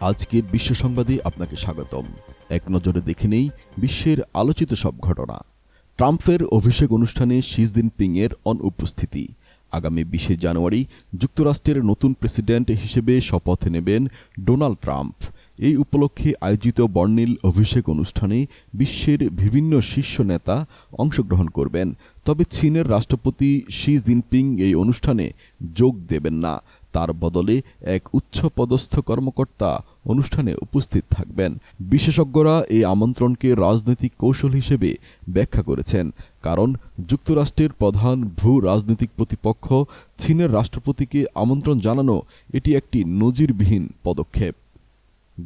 আজকের বিশ্ব সংবাদে আপনাকে স্বাগতম। এক নজরে দেখে নেই বিশ্বের আলোচিত সব ঘটনা। ট্রাম্পের অভিষেক অনুষ্ঠানে শি জিনপিং এর অনুপস্থিতি। আগামী বিশে জানুয়ারি যুক্তরাষ্ট্রের নতুন প্রেসিডেন্ট হিসেবে শপথ নেবেন ডোনাল্ড ট্রাম্প। এই উপলক্ষে আয়োজিত বর্ণিল অভিষেক অনুষ্ঠানে বিশ্বের বিভিন্ন শীর্ষ নেতা অংশগ্রহণ করবেন। তবে চীনের রাষ্ট্রপতি শি জিনপিং এই অনুষ্ঠানে যোগ দেবেন না। তার বদলে এক উচ্চপদস্থ কর্মকর্তা অনুষ্ঠানে উপস্থিত থাকবেন। বিশেষজ্ঞরা এই আমন্ত্রণকে রাজনৈতিক কৌশল হিসেবে ব্যাখ্যা করেছেন, কারণ যুক্তরাষ্ট্রের প্রধান ভূ রাজনৈতিক প্রতিপক্ষ চীনের রাষ্ট্রপতিকে আমন্ত্রণ জানানো এটি একটি নজিরবিহীন পদক্ষেপ।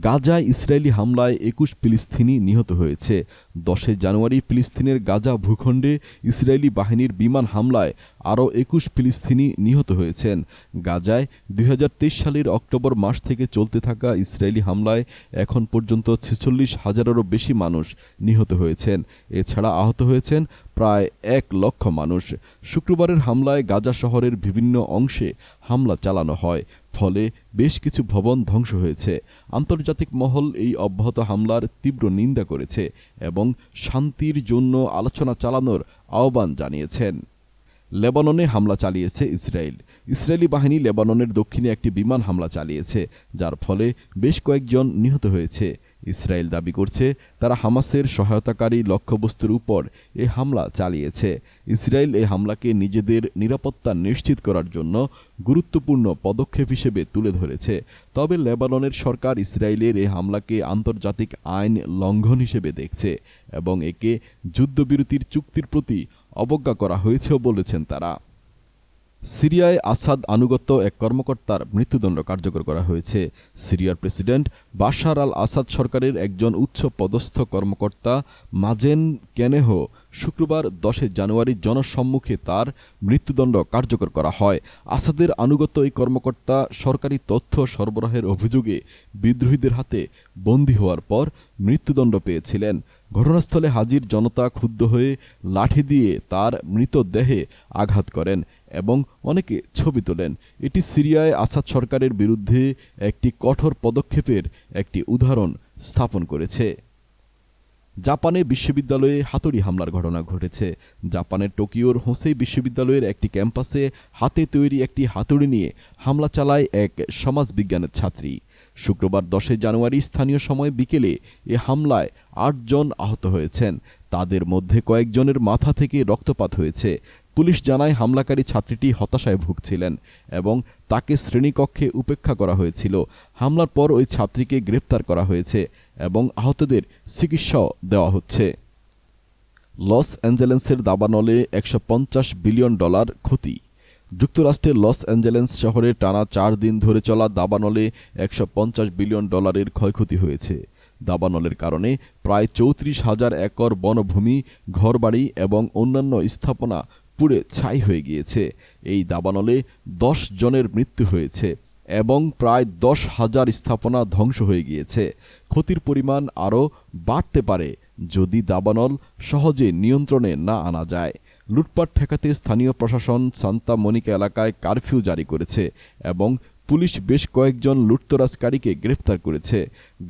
গাজায় ইসরায়েলি হামলায় একুশ ফিলিস্তিনি নিহত হয়েছে। দশে জানুয়ারি ফিলিস্তিনের গাজা ভূখণ্ডে ইসরায়েলি বাহিনীর বিমান হামলায় আরও একুশ ফিলিস্তিনি নিহত হয়েছেন। গাজায় দুই হাজার তেইশ সালের অক্টোবর মাস থেকে চলতে থাকা ইসরায়েলি হামলায় এখন পর্যন্ত ছেচল্লিশ হাজারেরও বেশি মানুষ নিহত হয়েছেন। এছাড়া আহত হয়েছেন প্রায় এক লক্ষ মানুষ। শুক্রবারের হামলায় গাজা শহরের বিভিন্ন অংশে হামলা চালানো হয়। ফলে বেশ কিছু ভবন ধ্বংস হয়েছে। আন্তর্জাতিক মহল এই অব্যাহত হামলার তীব্র নিন্দা করেছে এবং শান্তির জন্য আলোচনা চালানোর আহ্বান জানিয়েছেন। লেবাননে হামলা চালিয়েছে ইসরায়েল। ইসরায়েলি বাহিনী লেবাননের দক্ষিণে একটি বিমান হামলা চালিয়েছে, যার ফলে বেশ কয়েকজন নিহত হয়েছে। ইসরায়েল দাবি করছে, তারা হামাসের সহায়তাকারী লক্ষ্যবস্তুর উপর এ হামলা চালিয়েছে। ইসরায়েল এই হামলাকে নিজেদের নিরাপত্তা নিশ্চিত করার জন্য গুরুত্বপূর্ণ পদক্ষেপ হিসেবে তুলে ধরেছে। তবে লেবাননের সরকার ইসরায়েলের এই হামলাকে আন্তর্জাতিক আইন লঙ্ঘন হিসেবে দেখছে এবং একে যুদ্ধবিরতির চুক্তির প্রতি অবজ্ঞা করা হয়েছেও বলেছেন তারা। সিরিয়ায় আসাদ আনুগত্য এক কর্মকর্তার মৃত্যুদণ্ড কার্যকর করা হয়েছে। সিরিয়ার প্রেসিডেন্ট বাশার আল আসাদ সরকারের একজন উচ্চ পদস্থ কর্মকর্তা, মাজেন কেনেহ শুক্রবার দশে জানুয়ারি জনসম্মুখে তার মৃত্যুদণ্ড কার্যকর করা হয়। আসাদের আনুগত্য এই কর্মকর্তা সরকারি তথ্য সরবরাহের অভিযোগে বিদ্রোহীদের হাতে বন্দী হওয়ার পর মৃত্যুদণ্ড পেয়েছিলেন। ঘটনাস্থলে হাজির জনতা ক্ষুব্ধ হয়ে লাঠি দিয়ে তার মৃতদেহে আঘাত করেন এবং অনেকে ছবি তোলেন। এটি সিরিয়ায় আসাদ সরকারের বিরুদ্ধে একটি কঠোর পদক্ষেপের একটি উদাহরণ স্থাপন করেছে। জাপানে বিশ্ববিদ্যালয়ে হাতুড়ি হামলার ঘটনা ঘটেছে। জাপানের টোকিওর হোসেই বিশ্ববিদ্যালয়ের একটি ক্যাম্পাসে হাতে তৈরি একটি হাতুড়ি নিয়ে হামলা চালায় এক সমাজবিজ্ঞানের ছাত্রী। শুক্রবার দশই জানুয়ারি স্থানীয় সময় বিকেলে এ হামলায় আটজন আহত হয়েছেন। তাদের মধ্যে কয়েকজনের মাথা থেকে রক্তপাত হয়েছে। পুলিশ জানায় হামলাকারী ছাত্রীটি হতাশায় ভুগছিলেন এবং তাকে শ্রেণীকক্ষে উপেক্ষা করা হয়েছিল। হামলার পর ওই ছাত্রীকে গ্রেপ্তার করা হয়েছে এবং আহতদের চিকিৎসাও দেওয়া হচ্ছে। লস অ্যাঞ্জেলেন্সের দাবানলে একশো পঞ্চাশ বিলিয়ন ডলার ক্ষতি। যুক্তরাষ্ট্রের লস অ্যাঞ্জেলেন্স শহরে টানা চার দিন ধরে চলা দাবানলে একশো পঞ্চাশ বিলিয়ন ডলারের ক্ষয়ক্ষতি হয়েছে। দাবানলের কারণে প্রায় চৌত্রিশ হাজার একর বনভূমি, ঘরবাড়ি এবং অন্যান্য স্থাপনা পুড়ে ছাই হয়ে গিয়েছে। এই দাবানলে দশ জনের মৃত্যু হয়েছে এবং প্রায় দশ হাজার স্থাপনা ধ্বংস হয়ে গিয়েছে। ক্ষতির পরিমাণ আরও বাড়তে পারে যদি দাবানল সহজে নিয়ন্ত্রণে না আনা যায়। লুটপাট ঠেকাতে স্থানীয় প্রশাসন সান্তা মনিকা এলাকায় কারফিউ জারি করেছে এবং পুলিশ বেশ কয়েকজন লুটতরাজকারীকে গ্রেফতার করেছে।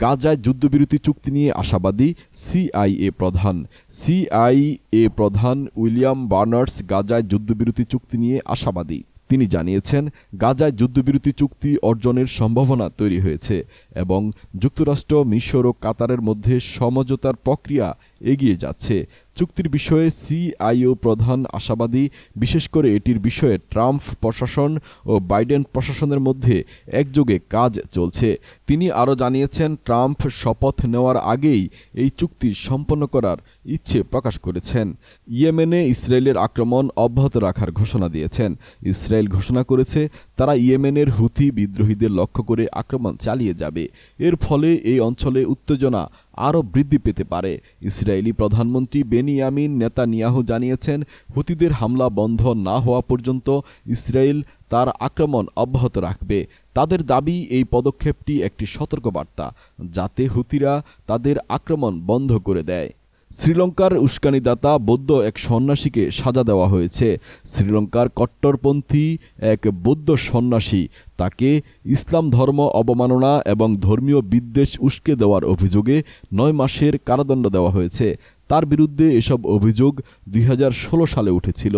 গাজায় যুদ্ধবিরতি চুক্তি নিয়ে আশাবাদী সিআইএ প্রধান। সিআইএ প্রধান উইলিয়াম বার্নার্স গাজায় যুদ্ধবিরতি চুক্তি নিয়ে আশাবাদী। তিনি জানিয়েছেন, গাজায় যুদ্ধবিরতি চুক্তি অর্জনের সম্ভাবনা তৈরি হয়েছে এবং যুক্তরাষ্ট্র, মিশর ও কাতারের মধ্যে সমঝোতার প্রক্রিয়া এগিয়ে যাচ্ছে। চুক্তির বিষয়ে সিআইও প্রধান আশাবাদী, বিশেষ করে এটির বিষয়ে ট্রাম্প প্রশাসন ও বাইডেন প্রশাসনের মধ্যে একযোগে কাজ চলছে। তিনি আরও জানিয়েছেন, ট্রাম্প শপথ নেওয়ার আগেই এই চুক্তি সম্পন্ন করার ইচ্ছে প্রকাশ করেছেন। ইয়েমেনে ইসরায়েলের আক্রমণ অব্যাহত রাখার ঘোষণা দিয়েছেন। ইসরায়েল ঘোষণা করেছে, তারা ইয়েমেনের হুথি বিদ্রোহীদের লক্ষ্য করে আক্রমণ চালিয়ে যাবে। এর ফলে এই অঞ্চলে উত্তেজনা আরও বৃদ্ধি পেতে পারে। ইসরায়েলি প্রধানমন্ত্রী বেনিয়ামিন নেতানিয়াহু জানিয়েছেন, হুতিদের হামলা বন্ধ না হওয়া পর্যন্ত ইসরায়েল তার আক্রমণ অব্যাহত রাখবে। তাদের দাবি, এই পদক্ষেপটি একটি সতর্কবার্তা, যাতে হুতিরা তাদের আক্রমণ বন্ধ করে দেয়। শ্রীলঙ্কার উস্কানিদাতা বৌদ্ধ এক সন্ন্যাসীকে সাজা দেওয়া হয়েছে। শ্রীলঙ্কার কট্টরপন্থী এক বৌদ্ধ সন্ন্যাসী, তাকে ইসলাম ধর্ম অবমাননা এবং ধর্মীয় বিদ্বেষ উস্কে দেওয়ার অভিযোগে নয় মাসের কারাদণ্ড দেওয়া হয়েছে। তার বিরুদ্ধে এসব অভিযোগ দুই হাজার ষোলো সালে উঠেছিল,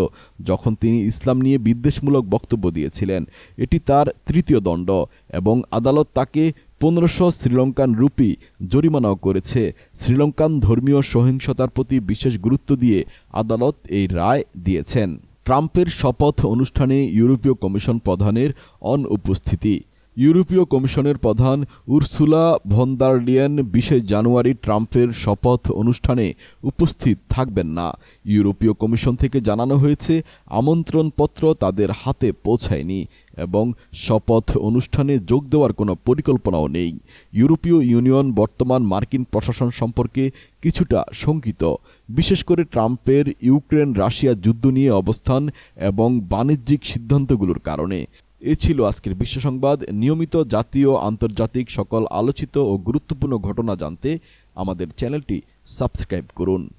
যখন তিনি ইসলাম নিয়ে বিদ্বেষমূলক বক্তব্য দিয়েছিলেন। এটি তার তৃতীয় দণ্ড এবং আদালত তাকে পনেরোশো শ্রীলঙ্কান রুপি জরিমানাও করেছে। শ্রীলঙ্কান ধর্মীয় সহিংসতার প্রতি বিশেষ গুরুত্ব দিয়ে আদালত এই রায় দিয়েছেন। ট্রাম্পের শপথ অনুষ্ঠানে ইউরোপীয় কমিশন প্রধানের অনুপস্থিতি। ইউরোপীয় কমিশনের প্রধান উর্সুলা ভন্দারলিয়ান বিশে জানুয়ারি ট্রাম্পের শপথ অনুষ্ঠানে উপস্থিত থাকবেন না। ইউরোপীয় কমিশন থেকে জানানো হয়েছে, আমন্ত্রণপত্র তাদের হাতে পৌঁছায়নি। এবং শপথ অনুষ্ঠানে যোগ দেওয়ার কোনো পরিকল্পনাও নেই। ইউরোপীয় ইউনিয়ন বর্তমান মার্কিন প্রশাসন সম্পর্কে কিছুটা শঙ্কিত। বিশেষ করে ট্রাম্পের ইউক্রেন রাশিয়া যুদ্ধ নিয়ে অবস্থান এবং বাণিজ্যিক সিদ্ধান্তগুলোর কারণে। এ ছিল আজকের বিশ্ব সংবাদ। নিয়মিত জাতীয়, আন্তর্জাতিক সকল আলোচিত ও গুরুত্বপূর্ণ ঘটনা জানতে আমাদের চ্যানেলটি সাবস্ক্রাইব করুন।